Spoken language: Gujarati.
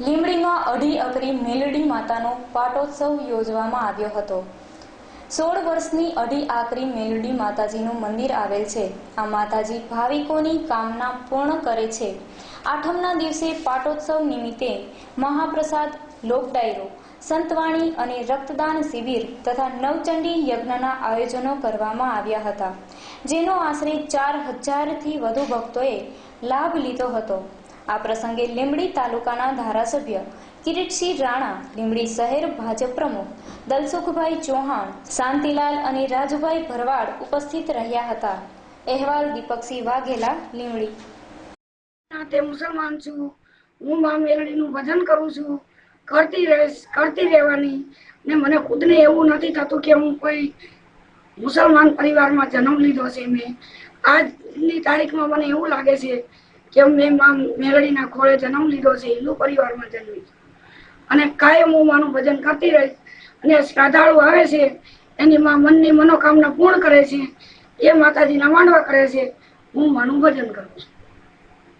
લીંબડીમાં અઢી અકરી મેલડી માતાનો પાટોત્સવ યોજવામાં આવ્યો હતો. સોળ વર્ષની અઢી આકરી મેલડી માતાજીનું મંદિર આવેલ છે. આ માતાજી ભાવિકોની કામના પૂર્ણ કરે છે. આઠમના દિવસે પાટોત્સવ નિમિત્તે મહાપ્રસાદ લોક ડાયરો સંતવાણી અને રક્તદાન શિબિર તથા નવચંડી યજ્ઞના આયોજનો કરવામાં આવ્યા હતા, જેનો આશરે ચાર હજારથી વધુ ભક્તોએ લાભ લીધો હતો. આ પ્રસંગે લીંબડી તાલુકાના ધારાસભ્ય કિરીટસિંહ રાણા, લીંબડી શહેર ભાજપ પ્રમુખ દલસુખભાઈ ચૌહાણ, શાંતિલાલ અને રાજુભાઈ ભરવાડ ઉપસ્થિત રહ્યા હતા. અહેવાલ દીપકસિંહ વાઘેલા, લીંબડી. તે મુસલમાન છું. હું મા મેલડીનું ભજન કરું છું. કરતી રહીશ, કરતી રહેવાની. ને મને ખુદને એવું નથી થતું કે હું કોઈ મુસલમાન પરિવારમાં જન્મ લીધો છે મેં. આજની તારીખમાં મને એવું લાગે છે કે મેં માં મેલડીના ખોળે જન્મ લીધો છે, હિન્દુ પરિવારમાં જન્મી અને કાયમ હું માનું ભજન કરતી રહીશ. અને શ્રદ્ધાળુ આવે છે, એની માં મનની મનોકામના પૂર્ણ કરે છે, એ માતાજીના માંડવા કરે છે, હું માનું ભજન કરું છું.